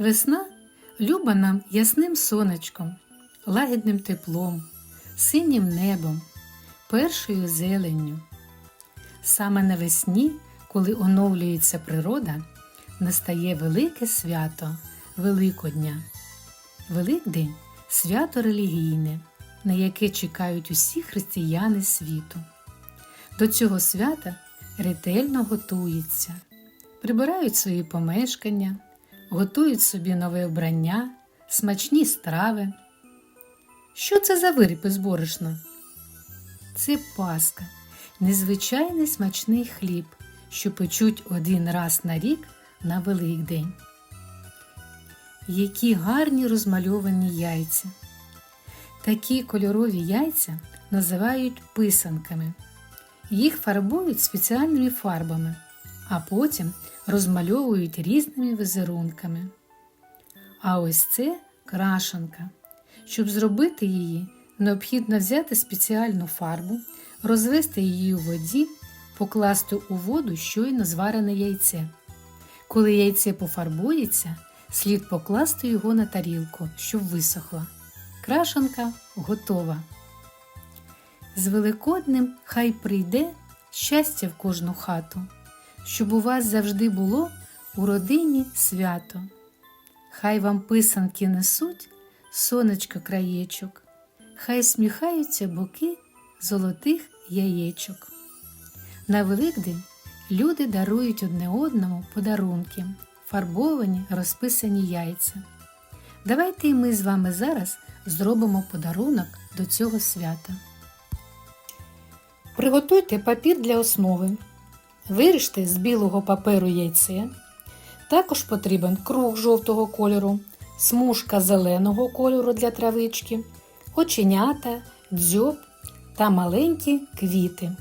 Весна люба нам ясним сонечком, лагідним теплом, синім небом, першою зеленню. Саме навесні, коли оновлюється природа, настає велике свято Великодня. Великдень свято релігійне, на яке чекають усі християни світу. До цього свята ретельно готуються, прибирають свої помешкання, готують собі нове вбрання, смачні страви. Що це за виріб із борошна? Це паска, незвичайний смачний хліб, що печуть один раз на рік на Великдень. Які гарні розмальовані яйця. Такі кольорові яйця називають писанками. Їх фарбують спеціальними фарбами, а потім розмальовують різними візерунками. А ось це крашенка. Щоб зробити її, необхідно взяти спеціальну фарбу, розвести її у воді, покласти у воду щойно зварене яйце. Коли яйце пофарбується, слід покласти його на тарілку, щоб висохло. Крашенка готова. З Великоднем хай прийде щастя в кожну хату, щоб у вас завжди було у родині свято. Хай вам писанки несуть сонечко краєчок, хай сміхаються боки золотих яєчок. На Великдень люди дарують одне одному подарунки, фарбовані розписані яйця. Давайте і ми з вами зараз зробимо подарунок до цього свята. Приготуйте папір для основи. Виріжте з білого паперу яйце. Також потрібен круг жовтого кольору, смужка зеленого кольору для травички, оченята, дзьоб та маленькі квіти.